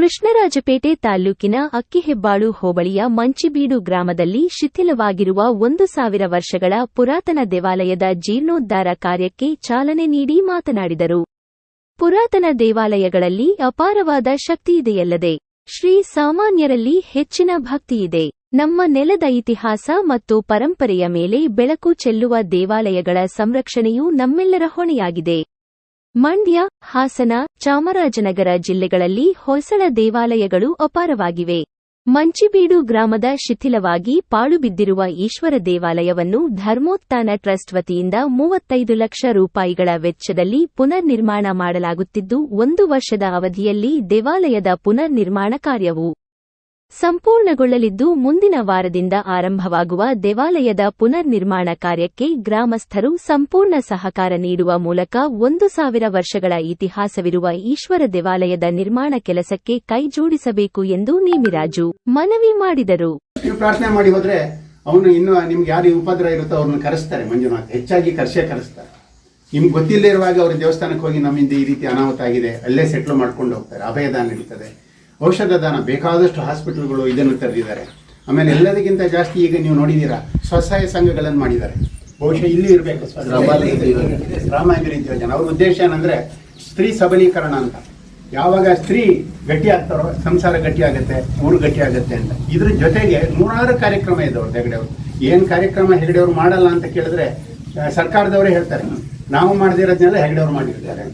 ಕೃಷ್ಣರಾಜಪೇಟೆ ತಾಲ್ಲೂಕಿನ ಅಕ್ಕಿಹೆಬ್ಬಾಳು ಹೋಬಳಿಯ ಮಂಚಿಬೀಡು ಗ್ರಾಮದಲ್ಲಿ ಶಿಥಿಲವಾಗಿರುವ ಒಂದು ಸಾವಿರ ವರ್ಷಗಳ ಪುರಾತನ ದೇವಾಲಯದ ಜೀರ್ಣೋದ್ಧಾರ ಕಾರ್ಯಕ್ಕೆ ಚಾಲನೆ ನೀಡಿ ಮಾತನಾಡಿದರು. ಪುರಾತನ ದೇವಾಲಯಗಳಲ್ಲಿ ಅಪಾರವಾದ ಶಕ್ತಿಯಿದೆಯಲ್ಲದೆ ಶ್ರೀ ಸಾಮಾನ್ಯರಲ್ಲಿ ಹೆಚ್ಚಿನ ಭಕ್ತಿಯಿದೆ ನಮ್ಮ ನೆಲದ ಇತಿಹಾಸ ಮತ್ತು ಪರಂಪರೆಯ ಮೇಲೆ ಬೆಳಕು ಚೆಲ್ಲುವ ದೇವಾಲಯಗಳ ಸಂರಕ್ಷಣೆಯು ನಮ್ಮೆಲ್ಲರ ಹೊಣೆಯಾಗಿದೆ. ಮಂಡ್ಯ, ಹಾಸನ, ಚಾಮರಾಜನಗರ ಜಿಲ್ಲೆಗಳಲ್ಲಿ ಹೊಯ್ಸಳ ದೇವಾಲಯಗಳು ಅಪಾರವಾಗಿವೆ. ಮಂಚಿಬೀಡು ಗ್ರಾಮದ ಶಿಥಿಲವಾಗಿ ಪಾಳುಬಿದ್ದಿರುವ ಈಶ್ವರ ದೇವಾಲಯವನ್ನು ಧರ್ಮೋತ್ಥಾನ ಟ್ರಸ್ಟ್ ವತಿಯಿಂದ ಮೂವತ್ತೈದು ಲಕ್ಷ ರೂಪಾಯಿಗಳ ವೆಚ್ಚದಲ್ಲಿ ಪುನರ್ ನಿರ್ಮಾಣ ಮಾಡಲಾಗುತ್ತಿದ್ದು, ಒಂದು ವರ್ಷದ ಅವಧಿಯಲ್ಲಿ ದೇವಾಲಯದ ಪುನರ್ ನಿರ್ಮಾಣ ಕಾರ್ಯವು ಸಂಪೂರ್ಣಗೊಳ್ಳಲಿದ್ದು ಮುಂದಿನ ವಾರದಿಂದ ಆರಂಭವಾಗುವ ದೇವಾಲಯದ ಪುನರ್ ನಿರ್ಮಾಣ ಕಾರ್ಯಕ್ಕೆ ಗ್ರಾಮಸ್ಥರು ಸಂಪೂರ್ಣ ಸಹಕಾರ ನೀಡುವ ಮೂಲಕ ಒಂದು ಸಾವಿರ ವರ್ಷಗಳ ಇತಿಹಾಸವಿರುವ ಈಶ್ವರ ದೇವಾಲಯದ ನಿರ್ಮಾಣ ಕೆಲಸಕ್ಕೆ ಕೈಜೋಡಿಸಬೇಕು ಎಂದು ನೇಮಿರಾಜು ಮನವಿ ಮಾಡಿದರು. ಪ್ರಾರ್ಥನೆ ಮಾಡಿ ಹೋದ್ರೆ ಅವನು ಇನ್ನು ನಿಮ್ಗೆ ಯಾರು ಉಪದ್ರ ಇರುತ್ತೋ ಅವ್ರನ್ನ ಕರೆಸ್ತಾರೆ, ಮಂಜುನಾಥ್. ಹೆಚ್ಚಾಗಿ ಕರ್ಸೇ ಕರೆಸ್ತಾರೆ. ನಿಮ್ಗೆ ಗೊತ್ತಿಲ್ಲದೆ ಇರುವಾಗ ಅವ್ರ ದೇವಸ್ಥಾನಕ್ಕೆ ಹೋಗಿ ನಮ್ಮಿಂದ ಈ ರೀತಿ ಅನಾಹುತ ಆಗಿದೆ, ಅಲ್ಲೇ ಸೆಟ್ಲ್ ಮಾಡ್ಕೊಂಡು ಹೋಗ್ತಾರೆ, ಅಭಯದಾನ ನಡೀತದೆ. ಔಷಧ ದಾನ, ಬೇಕಾದಷ್ಟು ಹಾಸ್ಪಿಟಲ್ಗಳು ಇದನ್ನು ತೆರೆದಿದ್ದಾರೆ. ಆಮೇಲೆ ಎಲ್ಲದಕ್ಕಿಂತ ಜಾಸ್ತಿ ಈಗ ನೀವು ನೋಡಿದ್ದೀರಾ, ಸ್ವಸಹಾಯ ಸಂಘಗಳನ್ನು ಮಾಡಿದ್ದಾರೆ. ಬಹುಶಃ ಇಲ್ಲಿ ಇರಬೇಕು ರಾಮಾಯಣ ಯೋಜನೆ. ಅವ್ರ ಉದ್ದೇಶ ಏನಂದ್ರೆ ಸ್ತ್ರೀ ಸಬಲೀಕರಣ ಅಂತ. ಯಾವಾಗ ಸ್ತ್ರೀ ಗಟ್ಟಿ ಆಗ್ತಾರೋ, ಸಂಸಾರ ಗಟ್ಟಿ ಆಗುತ್ತೆ, ಊರು ಗಟ್ಟಿ ಆಗುತ್ತೆ ಅಂತ. ಇದ್ರ ಜೊತೆಗೆ ನೂರಾರು ಕಾರ್ಯಕ್ರಮ ಇದೆ ಇದ್ದವ್ರು ಹೆಗಡೆಯವರು ಏನು ಕಾರ್ಯಕ್ರಮ ಹೆಗಡೆಯವರು ಮಾಡಲ್ಲ ಅಂತ ಕೇಳಿದ್ರೆ, ಸರ್ಕಾರದವರೇ ಹೇಳ್ತಾರೆ. ನಾವು ಮಾಡದಿರೋದ್ನೆಲ್ಲ ಹೆಗಡೆಯವರು ಮಾಡಿರ್ತಾರೆ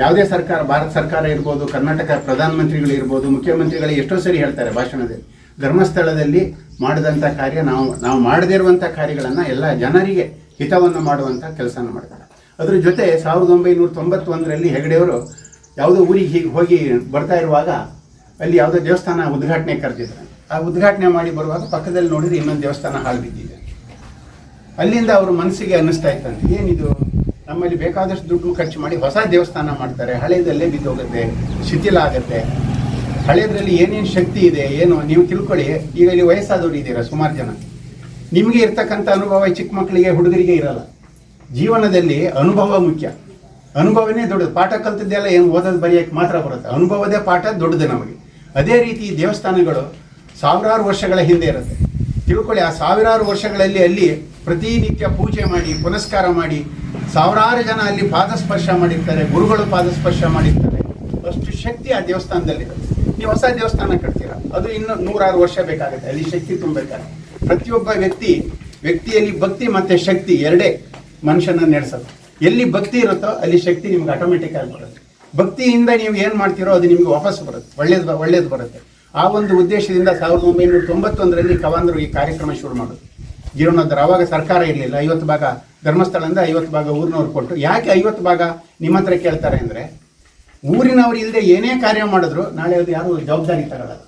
ಯಾವುದೇ ಸರ್ಕಾರ, ಭಾರತ ಸರ್ಕಾರ ಇರ್ಬೋದು, ಕರ್ನಾಟಕ ಪ್ರಧಾನಮಂತ್ರಿಗಳು ಇರ್ಬೋದು, ಮುಖ್ಯಮಂತ್ರಿಗಳು ಎಷ್ಟೋ ಸರಿ ಹೇಳ್ತಾರೆ ಭಾಷಣದಲ್ಲಿ. ಧರ್ಮಸ್ಥಳದಲ್ಲಿ ಮಾಡಿದಂಥ ಕಾರ್ಯ ನಾವು ನಾವು ಮಾಡದೇ ಇರುವಂಥ ಕಾರ್ಯಗಳನ್ನು ಎಲ್ಲ ಜನರಿಗೆ ಹಿತವನ್ನು ಮಾಡುವಂಥ ಕೆಲಸನ ಮಾಡ್ತಾರೆ. ಅದ್ರ ಜೊತೆ ಸಾವಿರದ ಒಂಬೈನೂರ ತೊಂಬತ್ತೊಂದರಲ್ಲಿ ಹೆಗಡೆಯವರು ಯಾವುದೋ ಊರಿಗೆ ಹೀಗೆ ಹೋಗಿ ಬರ್ತಾ ಇರುವಾಗ ಅಲ್ಲಿ ಯಾವುದೋ ದೇವಸ್ಥಾನ ಉದ್ಘಾಟನೆ ಕರೆದಿದ್ದಾರೆ ಆ ಉದ್ಘಾಟನೆ ಮಾಡಿ ಬರುವಾಗ ಪಕ್ಕದಲ್ಲಿ ನೋಡಿದ್ರೆ ಇನ್ನೊಂದು ದೇವಸ್ಥಾನ ಹಾಳು ಬಿದ್ದಿದೆ. ಅಲ್ಲಿಂದ ಅವರು ಮನಸ್ಸಿಗೆ ಅನ್ನಿಸ್ತಾ ಇತ್ತಂತೆ ಏನಿದು? ನಮ್ಮಲ್ಲಿ ಬೇಕಾದಷ್ಟು ದುಡ್ಡು ಖರ್ಚು ಮಾಡಿ ಹೊಸ ದೇವಸ್ಥಾನ ಮಾಡ್ತಾರೆ ಹಳೆಯದಲ್ಲೇ ಬಿದ್ದೋಗುತ್ತೆ, ಶಿಥಿಲ ಆಗುತ್ತೆ. ಹಳೆಯದ್ರಲ್ಲಿ ಏನೇನು ಶಕ್ತಿ ಇದೆ, ಏನು, ನೀವು ತಿಳ್ಕೊಳ್ಳಿ. ಈಗ ಇಲ್ಲಿ ವಯಸ್ಸಾದವ್ರು ಇದ್ದೀರಾ, ಸುಮಾರು ಜನ. ನಿಮಗೆ ಇರ್ತಕ್ಕಂಥ ಅನುಭವ ಚಿಕ್ಕ ಮಕ್ಕಳಿಗೆ, ಹುಡುಗರಿಗೆ ಇರಲ್ಲ. ಜೀವನದಲ್ಲಿ ಅನುಭವ ಮುಖ್ಯ. ಅನುಭವನೇ ದೊಡ್ಡದು. ಪಾಠ ಕಲ್ತದ್ದೆಲ್ಲ ಏನು ಓದೋದು ಬರೆಯೋಕ್ಕೆ ಮಾತ್ರ ಬರುತ್ತೆ. ಅನುಭವದೇ ಪಾಠ ದೊಡ್ಡದು ನಮಗೆ. ಅದೇ ರೀತಿ ದೇವಸ್ಥಾನಗಳು ಸಾವಿರಾರು ವರ್ಷಗಳ ಹಿಂದೆ ಇರುತ್ತೆ. ತಿಳ್ಕೊಳ್ಳಿ, ಆ ಸಾವಿರಾರು ವರ್ಷಗಳಲ್ಲಿ ಅಲ್ಲಿ ಪ್ರತಿನಿತ್ಯ ಪೂಜೆ ಮಾಡಿ, ಪುನಸ್ಕಾರ ಮಾಡಿ, ಸಾವಿರಾರು ಜನ ಅಲ್ಲಿ ಪಾದಸ್ಪರ್ಶ ಮಾಡಿರ್ತಾರೆ, ಗುರುಗಳು ಪಾದಸ್ಪರ್ಶ ಮಾಡಿರ್ತಾರೆ. ಅಷ್ಟು ಶಕ್ತಿ ಆ ದೇವಸ್ಥಾನದಲ್ಲಿ. ನೀವು ಹೊಸ ದೇವಸ್ಥಾನ ಕಟ್ತೀರ, ಅದು ಇನ್ನು ನೂರಾರು ವರ್ಷ ಬೇಕಾಗುತ್ತೆ, ಅಲ್ಲಿ ಶಕ್ತಿ ತುಂಬಬೇಕಾಗುತ್ತೆ ಪ್ರತಿಯೊಬ್ಬ ವ್ಯಕ್ತಿ, ವ್ಯಕ್ತಿಯಲ್ಲಿ ಭಕ್ತಿ ಮತ್ತೆ ಶಕ್ತಿ ಎರಡೇ ಮನುಷ್ಯನ ನಡೆಸೋದು. ಎಲ್ಲಿ ಭಕ್ತಿ ಇರುತ್ತೋ ಅಲ್ಲಿ ಶಕ್ತಿ ನಿಮ್ಗೆ ಆಟೋಮೆಟಿಕ್ ಆಗಿ ಬರುತ್ತೆ. ಭಕ್ತಿಯಿಂದ ನೀವು ಏನು ಮಾಡ್ತೀರೋ ಅದು ನಿಮ್ಗೆ ವಾಪಸ್ ಬರುತ್ತೆ, ಒಳ್ಳೇದು ಒಳ್ಳೇದು ಬರುತ್ತೆ. ಆ ಒಂದು ಉದ್ದೇಶದಿಂದ ಸಾವಿರದ ಒಂಬೈನೂರ ತೊಂಬತ್ತೊಂದರಲ್ಲಿ ಕವಾಂದರು ಈ ಕಾರ್ಯಕ್ರಮ ಶುರು ಮಾಡೋದು ಜೀವನೋದ್ಧಾರ ಆವಾಗ ಸರ್ಕಾರ ಇರಲಿಲ್ಲ. ಐವತ್ತು ಭಾಗ ಧರ್ಮಸ್ಥಳದಿಂದ ಐವತ್ತು ಭಾಗ ಊರಿನವ್ರು ಕೊಟ್ಟು ಯಾಕೆ ಐವತ್ತು ಭಾಗ? ನಿಮ್ಮ ಹತ್ರ ಕೇಳ್ತಾರೆ ಅಂದರೆ, ಊರಿನವ್ರು ಇಲ್ಲದೆ ಏನೇ ಕಾರ್ಯ ಮಾಡಿದ್ರು, ನಾಳೆ ಅದು ಯಾರು ಜವಾಬ್ದಾರಿ ತಗೊಳ್ಳಲ್ಲ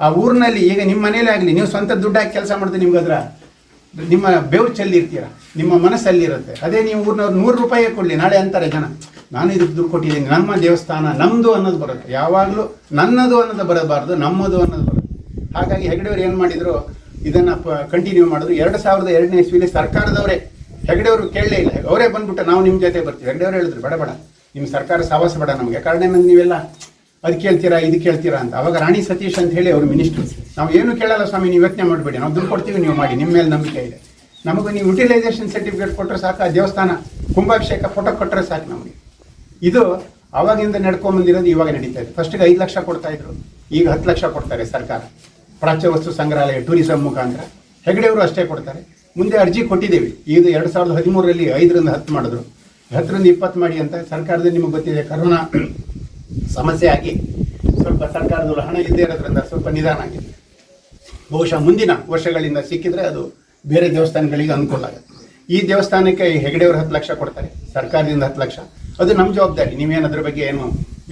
ಆ ಊರಿನಲ್ಲಿ ಈಗ ನಿಮ್ಮ ಮನೇಲೇ ಆಗಲಿ, ನೀವು ಸ್ವಂತ ದುಡ್ಡಾಗಿ ಕೆಲಸ ಮಾಡಿದ್ರೆ ನಿಮ್ಗೆ ಅದರ ನಿಮ್ಮ ಬೆವರು ಚೆಲ್ಲಿರ್ತೀರ ನಿಮ್ಮ ಮನಸ್ಸಲ್ಲಿರುತ್ತೆ. ಅದೇ ನೀವು ಊರಿನವ್ರು ನೂರು ರೂಪಾಯಿ ಕೊಡಲಿ, ನಾಳೆ ಅಂತಾರೆ ಜನ. ನಾನು ಇದಕ್ಕೆ ದುಡ್ಡು ಕೊಟ್ಟಿದ್ದೀನಿ, ನಮ್ಮ ದೇವಸ್ಥಾನ ನಮ್ಮದು ಅನ್ನೋದು ಬರುತ್ತೆ. ಯಾವಾಗಲೂ ನನ್ನದು ಅನ್ನೋದು ಬರಬಾರ್ದು, ನಮ್ಮದು ಅನ್ನೋದು ಬರುತ್ತೆ. ಹಾಗಾಗಿ ಹೆಗಡೆಯವರು ಏನು ಮಾಡಿದ್ರು, ಇದನ್ನು ಕಂಟಿನ್ಯೂ ಮಾಡಿದ್ರು. ಎರಡು ಸಾವಿರದ ಎರಡನೇ ಇಸ್ವಿಲಿ ಸರ್ಕಾರದವರೇ, ಹೆಗಡೆಯವರು ಕೇಳಲೇ ಇಲ್ಲ. ಅವರೇ ಬಂದ್ಬಿಟ್ಟು ನಾವು ನಿಮ್ಮ ಜೊತೆ ಬರ್ತೀವಿ. ಹೆಗಡೆಯವರು ಹೇಳಿದ್ರು, ಬೇಡ ಬೇಡ. ನಿಮ್ಮ ಸರ್ಕಾರ ಸಾವಾಸ ಬೇಡ ನಮಗೆ. ಕಾರಣ ನೀವೆಲ್ಲ ಅದು ಕೇಳ್ತೀರಾ, ಇದು ಕೇಳ್ತೀರಾ ಅಂತ. ಅವಾಗ ರಾಣಿ ಸತೀಶ್ ಅಂತ ಹೇಳಿ ಅವರು ಮಿನಿಸ್ಟ್ರು ನಾವು ಏನು ಕೇಳಲ್ಲ ಸ್ವಾಮಿ, ನೀವು ಯೋಚನೆ ಮಾಡಬೇಡಿ. ನಾವು ದುಡ್ಡು ಕೊಡ್ತೀವಿ, ನೀವು ಮಾಡಿ. ನಿಮ್ಮ ಮೇಲೆ ನಂಬಿಕೆ ಇದೆ. ನಮಗೆ ನೀವು ಯುಟಿಲೈಸೇಷನ್ ಸರ್ಟಿಫಿಕೇಟ್ ಕೊಟ್ಟರೆ ಸಾಕು, ಆ ದೇವಸ್ಥಾನ ಕುಂಭಾಭಿಷೇಕ ಫೋಟೋ ಕೊಟ್ಟರೆ ಸಾಕು ನಮಗೆ. ಇದು ಅವಾಗಿಂದ ನಡ್ಕೊಂಬಂದಿರೋದು ಇವಾಗ ನಡೀತಾ ಇದೆ. ಫಸ್ಟಿಗೆ ಐದು ಲಕ್ಷ ಕೊಡ್ತಾ ಇದ್ರು, ಈಗ ಹತ್ತು ಲಕ್ಷ ಕೊಡ್ತಾರೆ ಸರ್ಕಾರ. ಪ್ರಾಚ್ಯ ವಸ್ತು ಸಂಗ್ರಹಾಲಯ ಟೂರಿಸಂ ಮುಖಾಂತರ. ಹೆಗಡೆಯವರು ಅಷ್ಟೇ ಕೊಡ್ತಾರೆ. ಮುಂದೆ ಅರ್ಜಿ ಕೊಟ್ಟಿದ್ದೀವಿ. ಇದು ಎರಡು ಸಾವಿರದ ಹದಿಮೂರರಲ್ಲಿ ಐದರಿಂದ ಹತ್ತು ಮಾಡಿದ್ರು. ಹತ್ತರಿಂದ ಇಪ್ಪತ್ತು ಮಾಡಿ ಅಂತ ಸರ್ಕಾರದಲ್ಲಿ ನಿಮಗೆ ಗೊತ್ತಿದೆ, ಕರೋನಾ ಸಮಸ್ಯೆ ಆಗಿ ಸ್ವಲ್ಪ ಸರ್ಕಾರದವರು ಹಣ ಇಲ್ಲದೇ ಇರೋದ್ರಿಂದ ಸ್ವಲ್ಪ ನಿಧಾನ ಆಗಿದೆ. ಬಹುಶಃ ಮುಂದಿನ ವರ್ಷಗಳಿಂದ ಸಿಕ್ಕಿದ್ರೆ ಅದು ಬೇರೆ ದೇವಸ್ಥಾನಗಳಿಗೆ ಅನುಕೂಲ ಆಗುತ್ತೆ. ಈ ದೇವಸ್ಥಾನಕ್ಕೆ ಹೆಗಡೆಯವರು ಹತ್ತು ಲಕ್ಷ ಕೊಡ್ತಾರೆ, ಸರ್ಕಾರದಿಂದ ಹತ್ತು ಲಕ್ಷ. ಅದು ನಮ್ಮ ಜವಾಬ್ದಾರಿ. ನೀವೇನು ಅದ್ರ ಬಗ್ಗೆ ಏನು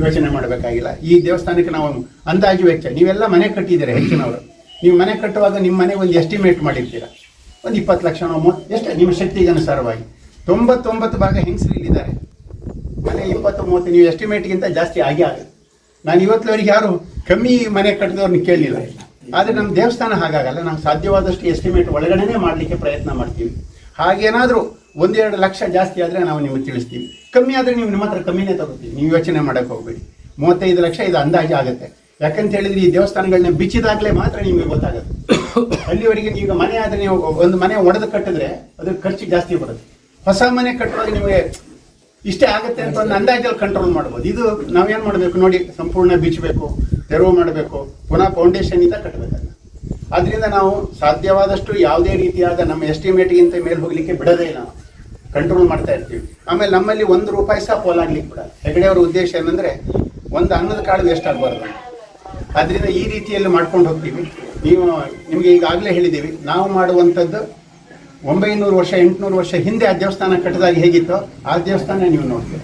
ಯೋಚನೆ ಮಾಡಬೇಕಾಗಿಲ್ಲ. ಈ ದೇವಸ್ಥಾನಕ್ಕೆ ನಾವು ಅಂದಾಜು ವೆಚ್ಚ. ನೀವೆಲ್ಲ ಮನೆ ಕಟ್ಟಿದ್ದೀರಾ ಹೆಚ್ಚಿನವರು. ನೀವು ಮನೆ ಕಟ್ಟುವಾಗ ನಿಮ್ಮ ಮನೆ ಒಂದು ಎಸ್ಟಿಮೇಟ್ ಮಾಡಿರ್ತೀರಾ. ಒಂದು ಇಪ್ಪತ್ತು ಲಕ್ಷ ಎಷ್ಟು, ನಿಮ್ಮ ಶಕ್ತಿಗೆ ಅನುಸಾರವಾಗಿ. ತೊಂಬತ್ತೊಂಬತ್ತು ಭಾಗ ಹೆಂಗಸರಿಲ್ಲಿದ್ದಾರೆ ಮನೆ ಇಪ್ಪತ್ತು ಮೂವತ್ತು ನೀವು ಎಸ್ಟಿಮೇಟ್ಗಿಂತ ಜಾಸ್ತಿ ಆಗೇ ಆಗುತ್ತೆ. ನಾನು ಇವತ್ತುವರೆಗೆ ಯಾರು ಕಮ್ಮಿ ಮನೆ ಕಟ್ಟಿದವ್ರನ್ನ ಕೇಳಲಿಲ್ಲ. ಆದರೆ ನಮ್ಮ ದೇವಸ್ಥಾನ ಹಾಗಾಗಲ್ಲ. ನಾವು ಸಾಧ್ಯವಾದಷ್ಟು ಎಸ್ಟಿಮೇಟ್ ಒಳಗಡೆನೇ ಮಾಡಲಿಕ್ಕೆ ಪ್ರಯತ್ನ ಮಾಡ್ತೀವಿ ಹಾಗೇನಾದರೂ ಒಂದೆರಡು ಲಕ್ಷ ಜಾಸ್ತಿ ಆದರೆ ನಾವು ನಿಮಗೆ ತಿಳಿಸ್ತೀವಿ ಕಮ್ಮಿ ಆದರೆ ನೀವು ನಿಮ್ಮ ಹತ್ರ ಕಮ್ಮಿನೇ ತಗೋತೀವಿ ನೀವು ಯೋಚನೆ ಮಾಡೋಕ್ಕೆ ಹೋಗಬೇಡಿ. ಮೂವತ್ತೈದು ಲಕ್ಷ ಇದು ಅಂದಾಜು ಆಗುತ್ತೆ. ಯಾಕಂತ ಹೇಳಿದ್ರೆ ಈ ದೇವಸ್ಥಾನಗಳನ್ನ ಬಿಚ್ಚಿದಾಗಲೇ ಮಾತ್ರ ನಿಮಗೆ ಗೊತ್ತಾಗುತ್ತೆ. ಅಲ್ಲಿವರೆಗೆ ನೀವು ಮನೆ ಆದರೆ ನೀವು ಒಂದು ಮನೆ ಒಡೆದು ಕಟ್ಟಿದ್ರೆ ಅದ್ರ ಖರ್ಚು ಜಾಸ್ತಿ ಬರುತ್ತೆ. ಹೊಸ ಮನೆ ಕಟ್ಟುವಾಗ ನಿಮಗೆ ಇಷ್ಟೇ ಆಗುತ್ತೆ ಅಂತ ಒಂದು ಅಂದಾಜಲ್ಲಿ ಕಂಟ್ರೋಲ್ ಮಾಡ್ಬೋದು. ಇದು ನಾವೇನು ಮಾಡಬೇಕು ನೋಡಿ, ಸಂಪೂರ್ಣ ಬಿಚ್ಚಬೇಕು, ತೆರವು ಮಾಡಬೇಕು, ಪುನಃ ಫೌಂಡೇಶನ್ ಇಂದ ಕಟ್ಟಬೇಕಲ್ಲ. ಅದರಿಂದ ನಾವು ಸಾಧ್ಯವಾದಷ್ಟು ಯಾವುದೇ ರೀತಿಯಾದ ನಮ್ಮ ಎಸ್ಟಿಮೇಟ್ಗಿಂತ ಮೇಲೆ ಹೋಗಲಿಕ್ಕೆ ಬಿಡದೇ ನಾವು ಕಂಟ್ರೋಲ್ ಮಾಡ್ತಾ ಇರ್ತೀವಿ. ಆಮೇಲೆ ನಮ್ಮಲ್ಲಿ ಒಂದು ರೂಪಾಯಿ ಸಹ ಪೋಲಾಗ್ಲಿಕ್ಕೆ ಬಿಡಲ್ಲ. ಹೆಗಡೆಯವರ ಉದ್ದೇಶ ಏನಂದ್ರೆ, ಒಂದು ಅನ್ನದ ಕಾಳು ವೇಸ್ಟ್ ಆಗಬಾರ್ದು. ಅದರಿಂದ ಈ ರೀತಿಯಲ್ಲಿ ಮಾಡ್ಕೊಂಡು ಹೋಗ್ತೀವಿ. ನೀವು, ನಿಮಗೆ ಈಗಾಗಲೇ ಹೇಳಿದ್ದೀವಿ, ನಾವು ಮಾಡುವಂಥದ್ದು ಒಂಬೈನೂರು ವರ್ಷ, ಎಂಟುನೂರು ವರ್ಷ ಹಿಂದೆ ಆ ದೇವಸ್ಥಾನ ಕಟ್ಟಿದಾಗ ಹೇಗಿತ್ತೋ ಆ ದೇವಸ್ಥಾನ ನೀವು ನೋಡ್ತೀರಿ.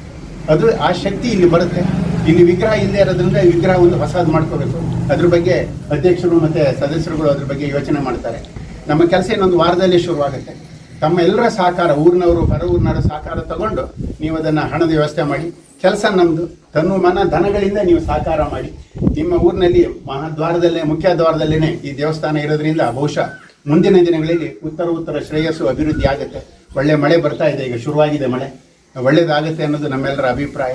ಅದು ಆ ಶಕ್ತಿ ಇಲ್ಲಿ ಬರುತ್ತೆ. ಇಲ್ಲಿ ವಿಗ್ರಹ ಇಲ್ಲದೆ ಇರೋದ್ರಿಂದ ವಿಗ್ರಹ ಒಂದು ಹೊಸದು ಮಾಡ್ಕೋಬೇಕು. ಅದ್ರ ಬಗ್ಗೆ ಅಧ್ಯಕ್ಷರು ಮತ್ತೆ ಸದಸ್ಯರುಗಳು ಅದ್ರ ಬಗ್ಗೆ ಯೋಚನೆ ಮಾಡ್ತಾರೆ. ನಮ್ಮ ಕೆಲಸ ಇನ್ನೊಂದು ವಾರದಲ್ಲಿ ಶುರುವಾಗುತ್ತೆ. ತಮ್ಮ ಎಲ್ಲರ ಸಹಕಾರ, ಊರಿನವರು ಹೊರ ಊರಿನವರ ಸಹಕಾರ ತಗೊಂಡು ನೀವು ಅದನ್ನ ಹಣದ ವ್ಯವಸ್ಥೆ ಮಾಡಿ, ಕೆಲಸ ನಮ್ದು ತನ್ನು ಮನ ಧನಗಳಿಂದ ನೀವು ಸಹಕಾರ ಮಾಡಿ. ನಿಮ್ಮ ಊರಿನಲ್ಲಿ ಮಹಾದ್ವಾರದಲ್ಲೇ ಮುಖ್ಯ ದ್ವಾರದಲ್ಲೇನೆ ಈ ದೇವಸ್ಥಾನ ಇರೋದ್ರಿಂದ ಬಹುಶಃ ಮುಂದಿನ ದಿನಗಳಲ್ಲಿ ಉತ್ತರ ಉತ್ತರ ಶ್ರೇಯಸ್ಸು ಅಭಿವೃದ್ಧಿ ಆಗುತ್ತೆ. ಒಳ್ಳೆ ಮಳೆ ಬರ್ತಾ ಇದೆ, ಈಗ ಶುರುವಾಗಿದೆ ಮಳೆ. ಒಳ್ಳೇದಾಗುತ್ತೆ ಅನ್ನೋದು ನಮ್ಮೆಲ್ಲರ ಅಭಿಪ್ರಾಯ.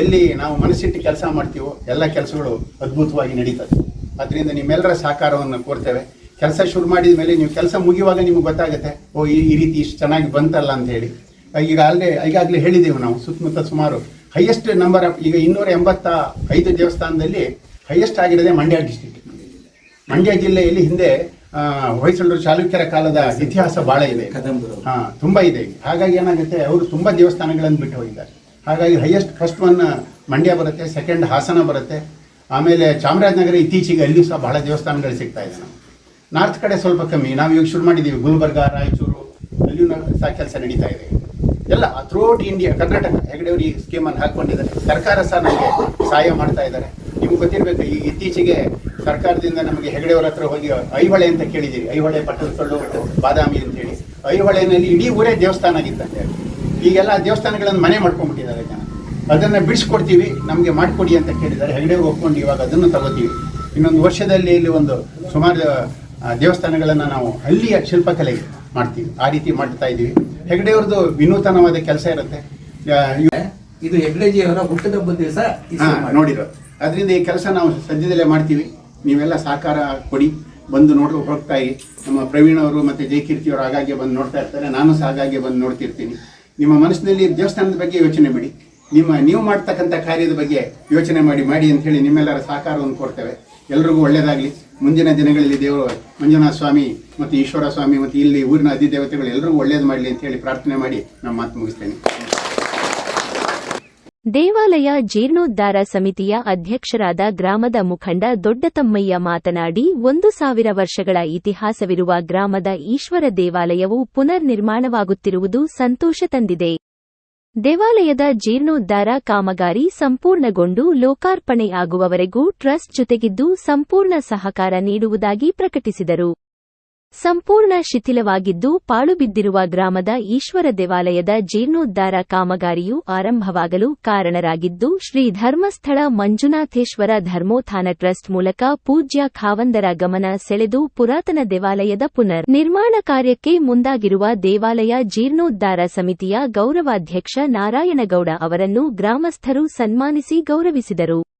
ಎಲ್ಲಿ ನಾವು ಮನಸ್ಸಿಟ್ಟು ಕೆಲಸ ಮಾಡ್ತೀವೋ, ಎಲ್ಲ ಕೆಲಸಗಳು ಅದ್ಭುತವಾಗಿ ನಡೀತದೆ. ಅದರಿಂದ ನಿಮ್ಮೆಲ್ಲರ ಸಹಕಾರವನ್ನು ಕೋರ್ತೇವೆ. ಕೆಲಸ ಶುರು ಮಾಡಿದ ಮೇಲೆ ನೀವು ಕೆಲಸ ಮುಗಿಯುವಾಗ ನಿಮಗೆ ಗೊತ್ತಾಗುತ್ತೆ, ಓ, ಈ ಈ ರೀತಿ ಇಷ್ಟು ಚೆನ್ನಾಗಿ ಬಂತಲ್ಲ ಅಂತ ಹೇಳಿ. ಈಗ ಅಲ್ಲೇ, ಈಗಾಗಲೇ ಹೇಳಿದ್ದೀವಿ ನಾವು, ಸುತ್ತಮುತ್ತ ಸುಮಾರು ಹೈಯೆಸ್ಟ್ ನಂಬರ್ ಈಗ ಇನ್ನೂರ ಎಂಬತ್ತ ಐದು ದೇವಸ್ಥಾನದಲ್ಲಿ ಹೈಯೆಸ್ಟ್ ಆಗಿರೋದೇ ಮಂಡ್ಯ ಡಿಸ್ಟಿಕ್ ಮಂಡ್ಯ ಜಿಲ್ಲೆಯಲ್ಲಿ ಹಿಂದೆ ಹೊಯ್ಸಳರು ಚಾಲುಕ್ಯರ ಕಾಲದ ಇತಿಹಾಸ ಬಹಳ ಇದೆ. ಕದಂಬರು ಹಾ ತುಂಬಾ ಇದೆ. ಹಾಗಾಗಿ ಏನಾಗುತ್ತೆ ಅವರು ತುಂಬಾ ದೇವಸ್ಥಾನಗಳನ್ನು ಬಿಟ್ಟು ಹೋಗಿದ್ದಾರೆ. ಹಾಗಾಗಿ ಹೈಯೆಸ್ಟ್ ಫಸ್ಟ್ ಒನ್ ಮಂಡ್ಯ ಬರುತ್ತೆ ಸೆಕೆಂಡ್ ಹಾಸನ ಬರುತ್ತೆ. ಆಮೇಲೆ ಚಾಮರಾಜನಗರ ಇತ್ತೀಚೆಗೆ ಅಲ್ಲಿಯೂ ಸಹ ಬಹಳ ದೇವಸ್ಥಾನಗಳು ಸಿಗ್ತಾ ಇದೆ. ನಾವು ನಾರ್ತ್ ಕಡೆ ಸ್ವಲ್ಪ ಕಮ್ಮಿ. ನಾವು ಇವಾಗ ಶುರು ಮಾಡಿದ್ದೀವಿ ಗುಲ್ಬರ್ಗ ರಾಯಚೂರು ಅಲ್ಲಿಯೂ ಸಹ ಕೆಲಸ ನಡೀತಾ ಇದೆ. ಎಲ್ಲ ಥ್ರೂಔಟ್ ಇಂಡಿಯಾ ಕರ್ನಾಟಕ ಹೆಗಡೆಯವರು ಈ ಸ್ಕೀಮನ್ನು ಹಾಕೊಂಡಿದ್ದಾರೆ ಸರ್ಕಾರ ಸಹ ನಮಗೆ ಸಹಾಯ ಮಾಡ್ತಾ ಇದ್ದಾರೆ. ನಿಮ್ಗೆ ಗೊತ್ತಿರಬೇಕು ಈ ಇತ್ತೀಚೆಗೆ ಸರ್ಕಾರದಿಂದ ನಮಗೆ ಹೆಗಡೆಯವರ ಹತ್ರ ಹೋಗಿ ಐಹೊಳೆ ಅಂತ ಕೇಳಿದ್ದೀರಿ. ಐಹೊಳೆ ಪಟ್ಟದ ಸೊಳ್ಳು ಬಾದಾಮಿ ಅಂತೇಳಿ ಐಹೊಳೆನಲ್ಲಿ ಇಡೀ ಊರೇ ದೇವಸ್ಥಾನ ಆಗಿತ್ತಂತೆ ಈಗೆಲ್ಲ ದೇವಸ್ಥಾನಗಳನ್ನು ಮನೆ ಮಾಡ್ಕೊಂಡ್ಬಿಟ್ಟಿದ್ದಾರೆ ಜನ. ಅದನ್ನು ಬಿಡಿಸ್ಕೊಡ್ತೀವಿ ನಮಗೆ ಮಾಡಿಕೊಡಿ ಅಂತ ಕೇಳಿದ್ದಾರೆ. ಹೆಗಡೆ ಒಪ್ಕೊಂಡು ಇವಾಗ ಅದನ್ನು ತಗೋತೀವಿ. ಇನ್ನೊಂದು ವರ್ಷದಲ್ಲಿ ಇಲ್ಲಿ ಒಂದು ಸುಮಾರು ದೇವಸ್ಥಾನಗಳನ್ನು ನಾವು ಹಳ್ಳಿಯ ಶಿಲ್ಪಕಲೆ ಮಾಡ್ತೀವಿ. ಆ ರೀತಿ ಮಾಡ್ತಾ ಇದ್ದೀವಿ. ಹೆಗಡೆಯವ್ರದ್ದು ವಿನೂತನವಾದ ಕೆಲಸ ಇರುತ್ತೆ. ಇದು ಹೆಗ್ಡೆಜಿಯವರ ಹುಟ್ಟದಬ್ಬ ದಿವಸ ನೋಡಿರೋ ಅದರಿಂದ ಈ ಕೆಲಸ ನಾವು ಸದ್ಯದಲ್ಲೇ ಮಾಡ್ತೀವಿ. ನೀವೆಲ್ಲ ಸಹಕಾರ ಕೊಡಿ. ಬಂದು ನೋಡಲು ಹೋಗ್ತಾಯಿ ನಮ್ಮ ಪ್ರವೀಣ್ ಅವರು ಮತ್ತೆ ಜಯಕೀರ್ತಿ ಅವರು ಆಗಾಗ್ಗೆ ಬಂದು ನೋಡ್ತಾ ಇರ್ತಾರೆ. ನಾನು ಸಹ ಆಗಾಗ್ಗೆ ಬಂದು ನೋಡ್ತಿರ್ತೀನಿ. ನಿಮ್ಮ ಮನಸ್ಸಿನಲ್ಲಿ ದೇವಸ್ಥಾನದ ಬಗ್ಗೆ ಯೋಚನೆ ಬಿಡಿ ನಿಮ್ಮ, ನೀವು ಮಾಡ್ತಕ್ಕಂಥ ಕಾರ್ಯದ ಬಗ್ಗೆ ಯೋಚನೆ ಮಾಡಿ ಮಾಡಿ ಅಂಥೇಳಿ ನಿಮ್ಮೆಲ್ಲರ ಸಹಕಾರವನ್ನು ಕೊಡ್ತೇವೆ. ಎಲ್ರಿಗೂ ಒಳ್ಳೆಯದಾಗಲಿ ಮುಂದಿನ ದಿನಗಳಲ್ಲಿ ದೇವರು ಮಂಜುನಾಥ ಸ್ವಾಮಿ ಮತ್ತು ಈಶ್ವರ ಸ್ವಾಮಿ ಮತ್ತು ಇಲ್ಲಿ ಊರಿನ ಅಧಿದೇವತೆಗಳು ಎಲ್ಲರಿಗೂ ಒಳ್ಳೇದು ಮಾಡಲಿ ಅಂತ ಹೇಳಿ ಪ್ರಾರ್ಥನೆ ಮಾಡಿ ನಮ್ಮ ಮಾತು ಮುಗಿಸ್ತೇನೆ. ದೇವಾಲಯ ಜೀರ್ಣೋದ್ಧಾರ ಸಮಿತಿಯ ಅಧ್ಯಕ್ಷರಾದ ಗ್ರಾಮದ ಮುಖಂಡ ದೊಡ್ಡತಮ್ಮಯ್ಯ ಮಾತನಾಡಿ, ಒಂದು ಸಾವಿರ ವರ್ಷಗಳ ಇತಿಹಾಸವಿರುವ ಗ್ರಾಮದ ಈಶ್ವರ ದೇವಾಲಯವು ಪುನರ್ ನಿರ್ಮಾಣವಾಗುತ್ತಿರುವುದು ಸಂತೋಷ ತಂದಿದೆ. ದೇವಾಲಯದ ಜೀರ್ಣೋದ್ಧಾರ ಕಾಮಗಾರಿ ಸಂಪೂರ್ಣಗೊಂಡು ಲೋಕಾರ್ಪಣೆಯಾಗುವವರೆಗೂ ಟ್ರಸ್ಟ್ ಜೊತೆಗಿದ್ದು ಸಂಪೂರ್ಣ ಸಹಕಾರ ನೀಡುವುದಾಗಿ ಪ್ರಕಟಿಸಿದರು. ಸಂಪೂರ್ಣ ಶಿಥಿಲವಾಗಿದ್ದು ಪಾಳುಬಿದ್ದಿರುವ ಗ್ರಾಮದ ಈಶ್ವರ ದೇವಾಲಯದ ಜೀರ್ಣೋದ್ಧಾರ ಕಾಮಗಾರಿಯು ಆರಂಭವಾಗಲು ಕಾರಣರಾಗಿದ್ದು, ಶ್ರೀ ಧರ್ಮಸ್ಥಳ ಮಂಜುನಾಥೇಶ್ವರ ಧರ್ಮೋತ್ಥಾನ ಟ್ರಸ್ಟ್ ಮೂಲಕ ಪೂಜ್ಯ ಖಾವಂದರ ಗಮನ ಸೆಳೆದು ಪುರಾತನ ದೇವಾಲಯದ ಪುನರ್ ನಿರ್ಮಾಣ ಕಾರ್ಯಕ್ಕೆ ಮುಂದಾಗಿರುವ ದೇವಾಲಯ ಜೀರ್ಣೋದ್ಧಾರ ಸಮಿತಿಯ ಗೌರವಾಧ್ಯಕ್ಷ ನಾರಾಯಣಗೌಡ ಅವರನ್ನು ಗ್ರಾಮಸ್ಥರು ಸನ್ಮಾನಿಸಿ ಗೌರವಿಸಿದರು.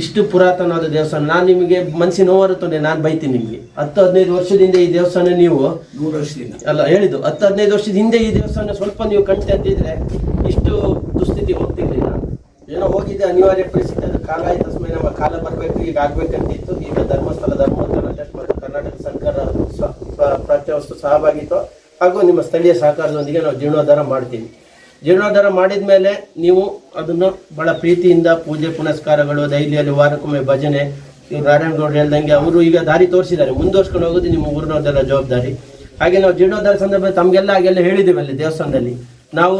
ಇಷ್ಟು ಪುರಾತನವಾದ ದೇವಸ್ಥಾನ. ನಾನು ನಿಮಗೆ ಮನಸ್ಸಿನ ನೋವರುತ್ತದೆ ನಾನು ಬೈತೀನಿ ನಿಮಗೆ. ಹತ್ತು ಹದಿನೈದು ವರ್ಷದಿಂದ ಈ ದೇವಸ್ಥಾನ ನೀವು ನೂರು ವರ್ಷದಿಂದ. ಅಲ್ಲ ಹೇಳಿದ್ದು. ಹತ್ತು ಹದಿನೈದು ವರ್ಷದ ಹಿಂದೆ ಈ ದೇವಸ್ಥಾನ ಸ್ವಲ್ಪ ನೀವು ಕಣ್ತೆ ಅಂತಿದ್ರೆ ಇಷ್ಟು ದುಸ್ಥಿತಿ ಹೋಗ್ತಿರ್ಲಿಲ್ಲ. ಏನೋ ಹೋಗಿದೆ ಅನಿವಾರ್ಯ ಪರಿಸ್ಥಿತಿ ಅದು ಕಾಲ ಆಯ್ತು ತಸ್ಮೈ ನಮ್ಮ ಕಾಲ ಬರಬೇಕು ಈಗ ಆಗ್ಬೇಕಂತಿತ್ತು ಈಗ ಧರ್ಮಸ್ಥಳ ಧರ್ಮಸ್ಥಳ ಕರ್ನಾಟಕ ಸರ್ಕಾರ ಪ್ರಾಚ್ಯವಸ್ತು ಸಹಭಾಗಿತ್ವ ಹಾಗೂ ನಿಮ್ಮ ಸ್ಥಳೀಯ ಸಹಕಾರದೊಂದಿಗೆ ನಾವು ಜೀರ್ಣೋದ್ಧಾರ ಮಾಡ್ತೀವಿ. ಜೀರ್ಣೋದ್ಧಾರ ಮಾಡಿದ ಮೇಲೆ ನೀವು ಅದನ್ನು ಬಹಳ ಪ್ರೀತಿಯಿಂದ ಪೂಜೆ, ಪುನಸ್ಕಾರಗಳು, ದೈಲಿಯಲ್ಲಿ ವಾರಕ್ಕೊಮ್ಮೆ ಭಜನೆ ಇವ್ರು ನಾರಾಯಣಗೌಡರು ಹೇಳ್ದಂಗೆ ಅವರು ಈಗ ದಾರಿ ತೋರಿಸಿದ್ದಾರೆ. ಮುಂದುವರ್ಸ್ಕೊಂಡು ಹೋಗೋದು ನಿಮ್ಮ ಊರಿನವ್ರದೆಲ್ಲ ಜವಾಬ್ದಾರಿ. ಹಾಗೆ ನಾವು ಜೀರ್ಣೋದ್ಧಾರ ಸಂದರ್ಭದಲ್ಲಿ ತಮಗೆಲ್ಲ ಹಾಗೆಲ್ಲ ಹೇಳಿದ್ದೀವಿ ಅಲ್ಲಿ ದೇವಸ್ಥಾನದಲ್ಲಿ. ನಾವು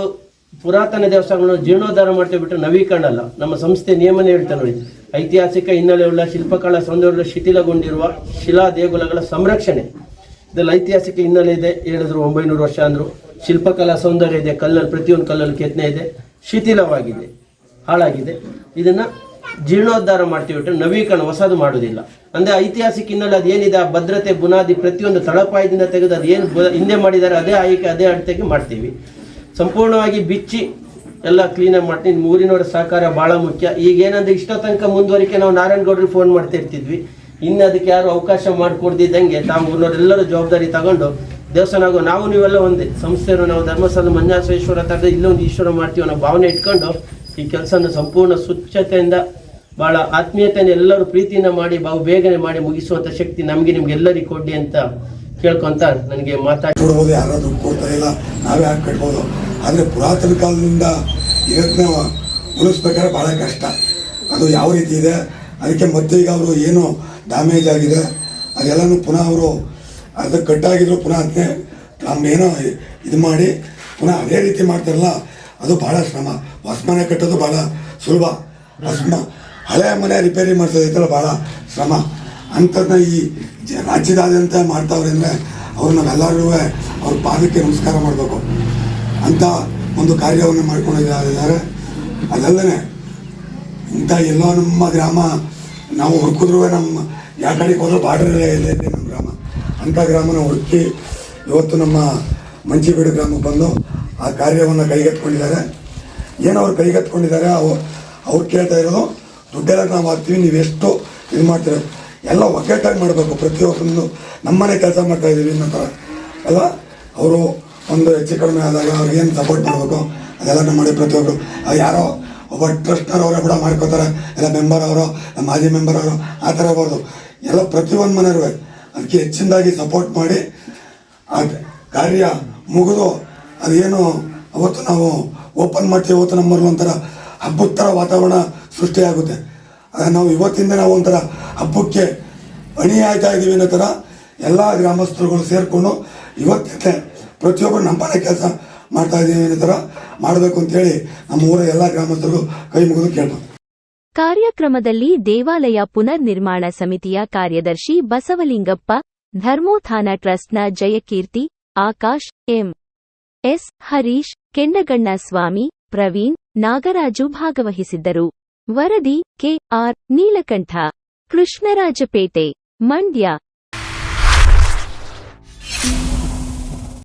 ಪುರಾತನ ದೇವಸ್ಥಾನಗಳನ್ನು ಜೀರ್ಣೋದ್ಧಾರ ಮಾಡ್ತೇವೆ ಬಿಟ್ಟು ನವೀಕರಣ ಅಲ್ಲ ನಮ್ಮ ಸಂಸ್ಥೆ ನಿಯಮನೇ ಹೇಳ್ತಾ ನೋಡಿ. ಐತಿಹಾಸಿಕ ಹಿನ್ನೆಲೆಯುಳ್ಳ ಶಿಲ್ಪಕಲಾ ಸೌಂದರ್ಯ ಶಿಥಿಲಗೊಂಡಿರುವ ಶಿಲಾ ದೇಗುಲಗಳ ಸಂರಕ್ಷಣೆ. ಇದರಲ್ಲಿ ಐತಿಹಾಸಿಕ ಹಿನ್ನೆಲೆ ಇದೆ. ಹೇಳಿದ್ರು ಒಂಬೈನೂರು ವರ್ಷ ಅಂದ್ರು. ಶಿಲ್ಪಕಲಾ ಸೌಂದರ್ಯ ಇದೆ ಕಲ್ಲಲ್ಲಿ ಪ್ರತಿಯೊಂದು ಕಲ್ಲಲ್ಲಿ ಕೆತ್ತನೆ ಇದೆ, ಶಿಥಿಲವಾಗಿದೆ, ಹಾಳಾಗಿದೆ. ಇದನ್ನು ಜೀರ್ಣೋದ್ಧಾರ ಮಾಡ್ತೀವಿ ಬಿಟ್ಟರೆ ನವೀಕರಣ ಹೊಸದು ಮಾಡೋದಿಲ್ಲ ಅಂದರೆ ಐತಿಹಾಸಿಕ ಹಿನ್ನೆಲೆ ಅದೇನಿದೆ ಆ ಭದ್ರತೆ, ಬುನಾದಿ ಪ್ರತಿಯೊಂದು ತಳಪಾಯದಿಂದ ತೆಗೆದು ಅದು ಏನು ಹಿಂದೆ ಮಾಡಿದ್ದಾರೆ ಅದೇ ಆಯ್ಕೆ, ಅದೇ ಅಳತೆಗೆ ಮಾಡ್ತೀವಿ. ಸಂಪೂರ್ಣವಾಗಿ ಬಿಚ್ಚಿ ಎಲ್ಲ ಕ್ಲೀನಾಗಿ ಮಾಡ್ತೀನಿ. ಊರಿನವರ ಸಹಕಾರ ಭಾಳ ಮುಖ್ಯ. ಈಗ ಏನಂದ್ರೆ ಇಷ್ಟ ತನಕ ಮುಂದುವರಿಕೆ ನಾವು ನಾರಾಯಣಗೌಡ್ರಿಗೆ ಫೋನ್ ಮಾಡ್ತಾ ಇರ್ತಿದ್ವಿ. ಇನ್ನು ಅದಕ್ಕೆ ಯಾರು ಅವಕಾಶ ಮಾಡಿಕೊಡ್ದಿದ್ದಂಗೆ ತಾವು ಊರಿನವರೆಲ್ಲರೂ ಜವಾಬ್ದಾರಿ ತಗೊಂಡು ದೇವಸ್ಥಾನ ನಾವು ನೀವೆಲ್ಲ ಒಂದೇ ಸಂಸ್ಥೆಯನ್ನು, ನಾವು ಧರ್ಮಸ್ಥಳ ಮಂಜಾಸೇಶ್ವರ ಥರದ ಇಲ್ಲೊಂದು ಈಶ್ವರ ಮಾಡ್ತೀವಿ ಅನ್ನೋ ಭಾವನೆ ಇಟ್ಕೊಂಡು ಈ ಕೆಲಸನ ಸಂಪೂರ್ಣ ಸ್ವಚ್ಛತೆಯಿಂದ ಬಹಳ ಆತ್ಮೀಯತೆಯನ್ನು ಎಲ್ಲರೂ ಪ್ರೀತಿಯಿಂದ ಮಾಡಿ, ಬಹು ಬೇಗನೆ ಮಾಡಿ ಮುಗಿಸುವಂಥ ಶಕ್ತಿ ನಮಗೆ ನಿಮ್ಗೆಲ್ಲರಿಗೂ ಕೊಡಿ ಅಂತ ಕೇಳ್ಕೊಂತ ನನಗೆ ಮಾತಾಡಿ. ಯಾರು ದುಡ್ಡು ಕೊಡ್ತಾರೆ, ಇಲ್ಲ ನಾವೇ ಹಾಕಿ ಕಟ್ಬೋದು? ಆದರೆ ಪುರಾತನ ಕಾಲದಿಂದ ಇವತ್ತಿನ ಉಳಿಸ್ಬೇಕಾದ್ರೆ ಭಾಳ ಕಷ್ಟ. ಅದು ಯಾವ ರೀತಿ ಇದೆ? ಅದಕ್ಕೆ ಮತ್ತೆ ಈಗ ಅವರು ಏನು ಡ್ಯಾಮೇಜ್ ಆಗಿದೆ? ಅದೆಲ್ಲನೂ ಪುನಃ ಅವರು ಅದು ಕಟ್ಟಾಗಿದ್ರು ಪುನಃ ಅದನ್ನೇ ನಮ್ಗೇನೋ ಇದು ಮಾಡಿ ಪುನಃ ಅದೇ ರೀತಿ ಮಾಡ್ತಾರಲ್ಲ, ಅದು ಭಾಳ ಶ್ರಮ. ಹೊಸ ಮನೆ ಕಟ್ಟೋದು ಭಾಳ ಸುಲಭ. ಹೊಸ ಹಳೆ ಮನೆ ರಿಪೇರಿ ಮಾಡ್ಸೋದೈತಲ್ಲ ಭಾಳ ಶ್ರಮ. ಅಂಥದ್ದನ್ನ ಈ ಜ- ರಾಜ್ಯದಾದ್ಯಂತ ಮಾಡ್ತಾವ್ರೆ ಅಂದರೆ ಅವ್ರು ನಾವೆಲ್ಲರೂ ಅವ್ರ ಪಾದಕ್ಕೆ ನಮಸ್ಕಾರ ಮಾಡಬೇಕು. ಅಂತ ಒಂದು ಕಾರ್ಯವನ್ನು ಮಾಡ್ಕೊಂಡಿದ್ದಾರೆ. ಅದಲ್ಲದೆ ಇಂಥ ಎಲ್ಲೋ ನಮ್ಮ ಗ್ರಾಮ ನಾವು ಹುಡುಕಿದ್ರು ನಮ್ಮ ಯಾವ ಕಡೆಗೆ ಹೋದ್ರೂ ಬಾರ್ಡರಲ್ಲೇ ಅಂಥ ಗ್ರಾಮನ ಹುಡುಕಿ ಇವತ್ತು ನಮ್ಮ ಮಂಚಿಬೀಡು ಗ್ರಾಮಕ್ಕೆ ಬಂದು ಆ ಕಾರ್ಯವನ್ನು ಕೈಗೆತ್ಕೊಂಡಿದ್ದಾರೆ ಏನು ಅವ್ರು ಕೈಗೆತ್ಕೊಂಡಿದ್ದಾರೆ ಅವ್ರು ಅವ್ರು ಕೇಳ್ತಾ ಇರೋದು, ದುಡ್ಡೆಲ್ಲ ನಾವು ಹಾಕ್ತೀವಿ, ನೀವು ಎಷ್ಟು ಇದು ಮಾಡ್ತೀರ? ಎಲ್ಲ ಒಗ್ಗಟ್ಟಾಗಿ ಮಾಡಬೇಕು, ಪ್ರತಿಯೊಬ್ಬರನ್ನು ನಮ್ಮನೆ ಕೆಲಸ ಮಾಡ್ತಾ ಇದ್ದೀವಿ ಅನ್ನೋ ಥರ ಅಲ್ಲ, ಅವರು ಒಂದು ಹೆಚ್ಚು ಕಡಿಮೆ ಆದಾಗ ಅವ್ರಿಗೆ ಏನು ಸಪೋರ್ಟ್ ಮಾಡಬೇಕು? ಅದೆಲ್ಲ ಮಾಡಿ ಪ್ರತಿಯೊಬ್ಬರು ಯಾರೋ ಒಬ್ಬ ಟ್ರಸ್ಟ್ನರ್ ಅವರೇ ಕೂಡ ಮಾಡ್ಕೋತಾರೆ. ಎಲ್ಲ ಮೆಂಬರ್ ಅವರು ಮಾಜಿ ಮೆಂಬರ್ ಅವರು, ಆ ಥರ ಇರ್ಬಾರ್ದು ಎಲ್ಲ ಪ್ರತಿಯೊಂದು ಮನೆಯವರು ಅದಕ್ಕೆ ಹೆಚ್ಚಿನದಾಗಿ ಸಪೋರ್ಟ್ ಮಾಡಿ. ಆ ಕಾರ್ಯ ಮುಗಿದು ಅದೇನು ಅವತ್ತು ನಾವು ಓಪನ್ ಮಾಡ್ತೀವಿ, ಅವತ್ತು ನಮ್ಮಲ್ಲಿ ಒಂಥರ ಹಬ್ಬದ ವಾತಾವರಣ ಸೃಷ್ಟಿಯಾಗುತ್ತೆ. ನಾವು ಇವತ್ತಿಂದ ನಾವು ಒಂಥರ ಹಬ್ಬಕ್ಕೆ ಅಣಿ ಆಯ್ತಾ ಇದ್ದೀವಿ ಅನ್ನೋ ಥರ ಎಲ್ಲ ಗ್ರಾಮಸ್ಥರುಗಳು ಸೇರಿಕೊಂಡು ಇವತ್ತಿಂದ ಪ್ರತಿಯೊಬ್ಬರು ನಮ್ಮನೆ ಕೆಲಸ ಮಾಡ್ತಾ ಇದ್ದೀವಿ ಅನ್ನೋ ಥರ ಮಾಡಬೇಕು ಅಂತೇಳಿ ನಮ್ಮ ಊರ ಎಲ್ಲ ಗ್ರಾಮಸ್ಥರಿಗೂ ಕೈ ಮುಗಿದು ಕೇಳ್ಬೋದು. ಕಾರ್ಯಕ್ರಮದಲ್ಲಿ ದೇವಾಲಯ ಪುನರ್ ನಿರ್ಮಾಣ ಸಮಿತಿಯ ಕಾರ್ಯದರ್ಶಿ ಬಸವಲಿಂಗಪ್ಪ, ಧರ್ಮೋತ್ಥಾನ ಟ್ರಸ್ಟ್ನ ಜಯಕೀರ್ತಿ, ಆಕಾಶ್, ಎಂ. ಎಸ್. ಹರೀಶ್, ಕೆಂಡಗಣ್ಣ ಸ್ವಾಮಿ, ಪ್ರವೀಣ್, ನಾಗರಾಜು ಭಾಗವಹಿಸಿದ್ದರು. ವರದಿ ಕೆಆರ್ ನೀಲಕಂಠ. ಕೃಷ್ಣರಾಜಪೇಟೆ, ಮಂಡ್ಯ.